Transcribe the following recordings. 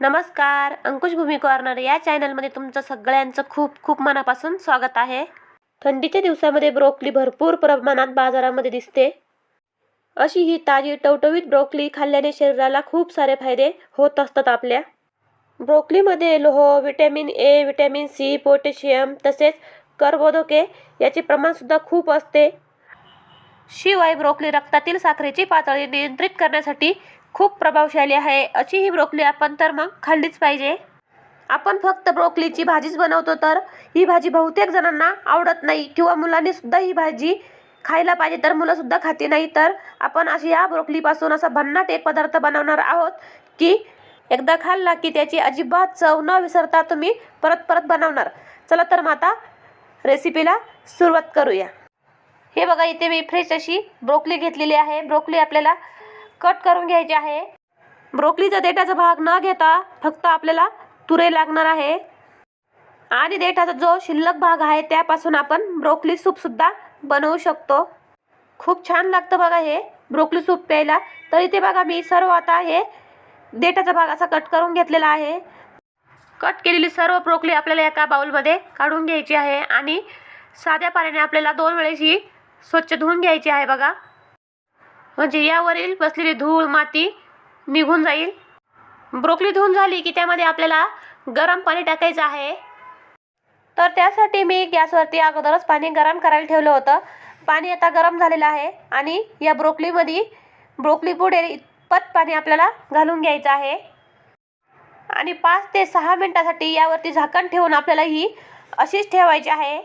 नमस्कार अंकुश भूमी कॉर्नर या चॅनलमध्ये तुमचं सगळ्यांचं खूप खूप मनापासून स्वागत आहे. थंडीच्या दिवसामध्ये ब्रोकली भरपूर प्रमाणात बाजारामध्ये दिसते. अशी ही ताजी टवटवीत ब्रोकली खाल्ल्याने शरीराला खूप सारे फायदे होत असतात आपल्या. ब्रोकलीमध्ये लोह vitamin A vitamin C potassium तसेच कर्बोदके याचे प्रमाणसुद्धा खूप असते. शिवाय ब्रोकली रक्तातील साखरेची पातळी नियंत्रित करण्यासाठी खूप प्रभावशाली आहे. अशी ही ब्रोकली आपण तर मग खाल्लीच पाहिजे. आपण फक्त ब्रोकलीची भाजीच बनवतो तर ही भाजी बहुतेक जणांना आवडत नाही किंवा मुलांनी सुद्धा ही भाजी खायला पाहिजे तर मुलंसुद्धा खाते नाही तर आपण अशी या ब्रोकलीपासून असा भन्नाट एक पदार्थ बनवणार आहोत की एकदा खाल्ला की त्याची अजिबात चव न विसरता तुम्ही परत परत बनवणार. चला तर मग आता रेसिपीला सुरुवात करूया. हे बघा इथे मी फ्रेश अशी ब्रोकली घेतलेली आहे. ब्रोकली आपल्याला कट करून घ्यायची आहे. ब्रोकलीचा देठाचा भाग न घेता फक्त आपल्याला तुरे लागणार आहे. आणि देठाचा जो शिल्लक भाग आहे त्यापासून आपण ब्रोकली सूपसुद्धा बनवू शकतो. खूप छान लागतं बघा हे ब्रोकली सूप प्यायला. तर इथे बघा मी सर्व आता हे देठाचा भाग असा कट करून घेतलेला आहे. कट केलेली सर्व ब्रोकली आपल्याला एका बाउलमध्ये काढून घ्यायची आहे आणि साध्या पाण्याने आपल्याला दोन वेळेस ही स्वच्छ धुवून घ्यायची आहे बघा. म्हणजे यावरील बसलेली धूळ माती निघून जाईल. ब्रोकली धुवून झाली की त्यामध्ये आपल्याला गरम पाणी टाकायचं आहे. तर त्यासाठी मी गॅसवरती अगोदरच पाणी गरम करायला ठेवलं होतं. पाणी आता गरम झालेलं आहे आणि या ब्रोकलीमध्ये ब्रोकली पुढे इतपत पाणी आपल्याला घालून घ्यायचं आहे. आणि पाच ते सहा मिनटासाठी यावरती झाकण ठेवून आपल्याला ही अशीच ठेवायची आहे.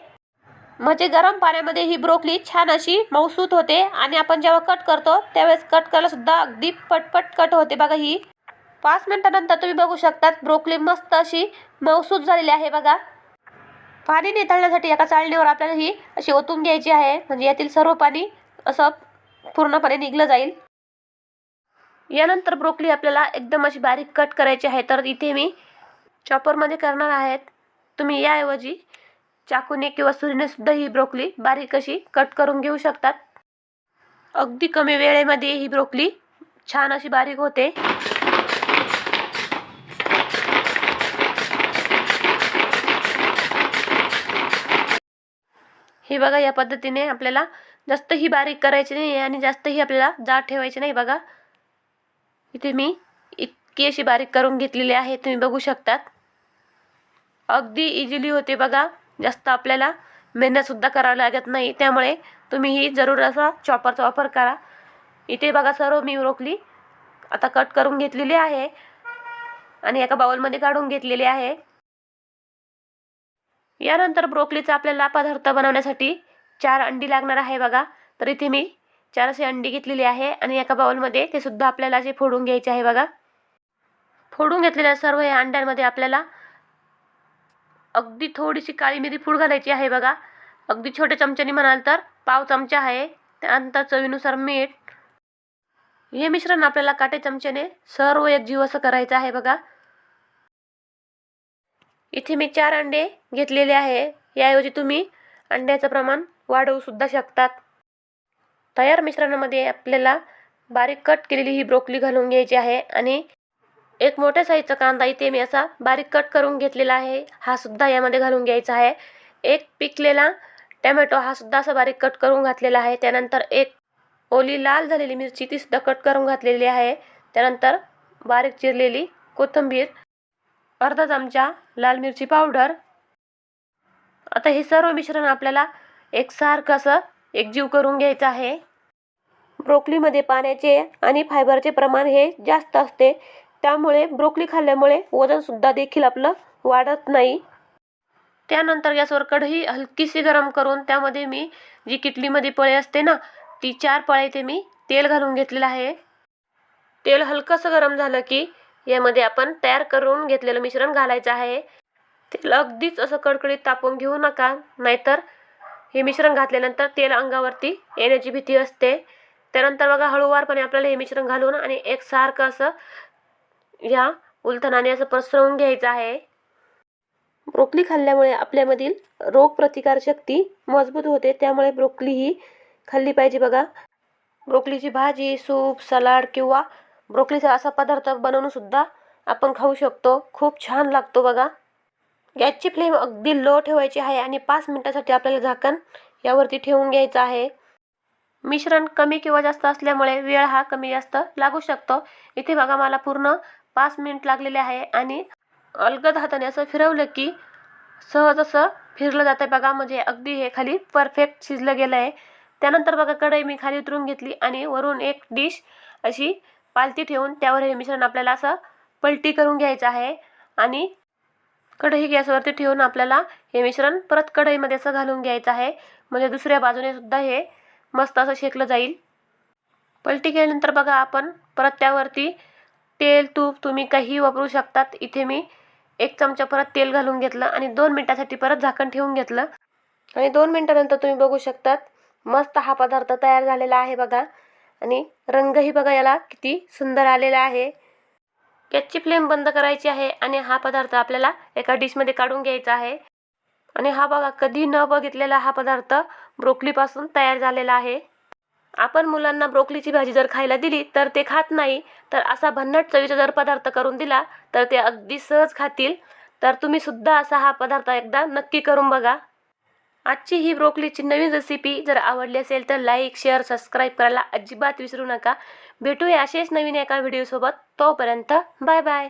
म्हणजे गरम पाण्यामध्ये ही ब्रोकली छान अशी मौसूत होते आणि आपण जेव्हा कट करतो त्यावेळेस कट करायला सुद्धा अगदी पटपट कट होते. बघा ही. पाच मिनिटानंतर तुम्ही बघू शकतात ब्रोकली मस्त अशी मौसूत झालेली आहे बघा. पाणी निथळण्यासाठी एका चाळणीवर आपल्याला ही अशी ओतून घ्यायची आहे. म्हणजे यातील सर्व पाणी असं पूर्णपणे निघलं जाईल. यानंतर ब्रोकली आपल्याला एकदम अशी बारीक कट करायची आहे. तर इथे मी चॉपरमध्ये करणार आहेत. तुम्ही याऐवजी चाकूने किंवा सुरीने सुद्धा ही ब्रोकली बारीक अशी कट करून घेऊ शकतात. अगदी कमी वेळेमध्ये ही ब्रोकली छान अशी बारीक होते. हे बघा या पद्धतीने आपल्याला जास्त ही बारीक करायची नाही आणि जास्त ही आपल्याला जाड ठेवायची नाही. बघा इथे मी इतकी अशी बारीक करून घेतलेली आहे तुम्ही बघू शकतात. अगदी इझिली होते बघा. जास्त आपल्याला मेहनतसुद्धा करावं लागत नाही. त्यामुळे तुम्ही ही जरूर असा चॉपरचा वापर करा. इथे बघा सर्व मी ब्रोकली आता कट करून घेतलेली आहे. आणि एका बाउलमध्ये काढून घेतलेली आहे. यानंतर ब्रोकलीचा आपल्याला पदार्थ बनवण्यासाठी चार अंडी लागणार आहे बघा. तर इथे मी चार अशी अंडी घेतलेली आहे आणि एका बाउलमध्ये ते सुद्धा आपल्याला असे फोडून घ्यायचे आहे बघा. फोडून घेतलेल्या सर्व या अंड्यांमध्ये आपल्याला अगदी थोडीशी काळी मिरी पूड घालायची आहे बघा. अगदी छोट्या चमच्याने म्हणाल तर पाव चमचा आहे त्यानंतर चवीनुसार मीठ. हे मिश्रण आपल्याला काटे चमच्याने सर्व एक जीव असं करायचं आहे बघा. इथे मी चार अंडे घेतलेले आहे याऐवजी तुम्ही अंड्याचं प्रमाण वाढवू सुद्धा शकतात. तयार मिश्रणामध्ये आपल्याला बारीक कट केलेली ही ब्रोकली घालून घ्यायची आहे आणि एक मोठ्या साईजचा कांदा इथे मी असा बारीक कट करून घेतलेला आहे. हा सुद्धा यामध्ये घालून घ्यायचा आहे. एक पिकलेला टॅमॅटो हा सुद्धा असा बारीक कट करून घातलेला आहे. त्यानंतर एक ओली लाल झालेली मिरची ती सुद्धा कट करून घातलेली आहे. त्यानंतर बारीक चिरलेली कोथिंबीर अर्धा चमचा लाल मिरची पावडर. आता हे सर्व मिश्रण आपल्याला एकसारखं असं एकजीव करून घ्यायचं आहे. ब्रोकलीमध्ये पाण्याचे आणि फायबरचे प्रमाण हे जास्त असते. त्यामुळे ब्रोकली खाल्ल्यामुळे वजनसुद्धा देखील आपलं वाढत नाही. त्यानंतर गॅसवर कढई हलकीशी गरम करून त्यामध्ये मी जी किटलीमध्ये पळे असते ना ती चार पळे ते मी तेल घालून घेतलेलं आहे. तेल हलकंसं गरम झालं की यामध्ये आपण तयार करून घेतलेलं मिश्रण घालायचं आहे. तेल अगदीच असं कडकडीत तापवून घेऊ नका नाहीतर हे मिश्रण घातल्यानंतर तेल अंगावरती येण्याची भीती असते. त्यानंतर बघा हळूवारपणे आपल्याला हे मिश्रण घालून आणि एकसारखं असं या उलथनाने असं पसरवून घ्यायचं आहे. ब्रोकली खाल्ल्यामुळे आपल्यामधील रोगप्रतिकारशक्ती मजबूत होते. त्यामुळे ब्रोकली ही खाल्ली पाहिजे बघा. ब्रोकलीची भाजी सूप सलाड किंवा ब्रोकलीचा असा पदार्थ बनवून सुद्धा आपण खाऊ शकतो. खूप छान लागतो बघा. गॅसची फ्लेम अगदी लो ठेवायची आहे आणि पाच मिनटासाठी आपल्याला झाकण यावरती ठेवून घ्यायचं आहे. मिश्रण कमी किंवा जास्त असल्यामुळे वेळ हा कमी जास्त लागू शकतो. इथे बघा मला पूर्ण पाच मिनिट लागलेले आहे आणि अलगद हाताने असं फिरवलं की सहज असं फिरलं जातं बघा. म्हणजे अगदी हे खाली परफेक्ट शिजलं गेलं आहे. त्यानंतर बघा कढई मी खाली उतरून घेतली आणि वरून एक डिश अशी पालती ठेवून त्यावर हे मिश्रण आपल्याला असं पलटी करून घ्यायचं आहे. आणि कढई गॅसवरती ठेवून आपल्याला हे मिश्रण परत कढईमध्ये असं घालून घ्यायचं आहे. म्हणजे दुसऱ्या बाजूने सुद्धा हे मस्त असं शेकलं जाईल. पलटी केल्यानंतर बघा आपण परत त्यावरती तेल तूप तुम्ही काहीही वापरू शकतात. इथे मी एक चमचा परत तेल घालून घेतलं आणि दोन मिनटासाठी परत झाकण ठेवून घेतलं. आणि दोन मिनटानंतर तुम्ही बघू शकतात मस्त हा पदार्थ तयार झालेला आहे बघा. आणि रंगही बघा याला किती सुंदर आलेला आहे. गॅसची फ्लेम बंद करायची आहे आणि हा पदार्थ आपल्याला एका डिशमध्ये काढून घ्यायचा आहे. आणि हा बघा कधी न बघितलेला हा पदार्थ ब्रोकलीपासून तयार झालेला आहे. आपण मुलांना ब्रोकलीची भाजी जर खायला दिली तर ते खात नाही तर असा भन्नाट चवीचा जर पदार्थ करून दिला तर ते अगदी सहज खातील. तर तुम्ही सुद्धा असा हा पदार्थ एकदा नक्की करून बघा. आजची ही ब्रोकलीची नवीन रेसिपी जर आवडली असेल तर लाईक शेअर सबस्क्राईब करायला अजिबात विसरू नका. भेटूया असेच नवीन एका व्हिडिओसोबत तोपर्यंत बाय बाय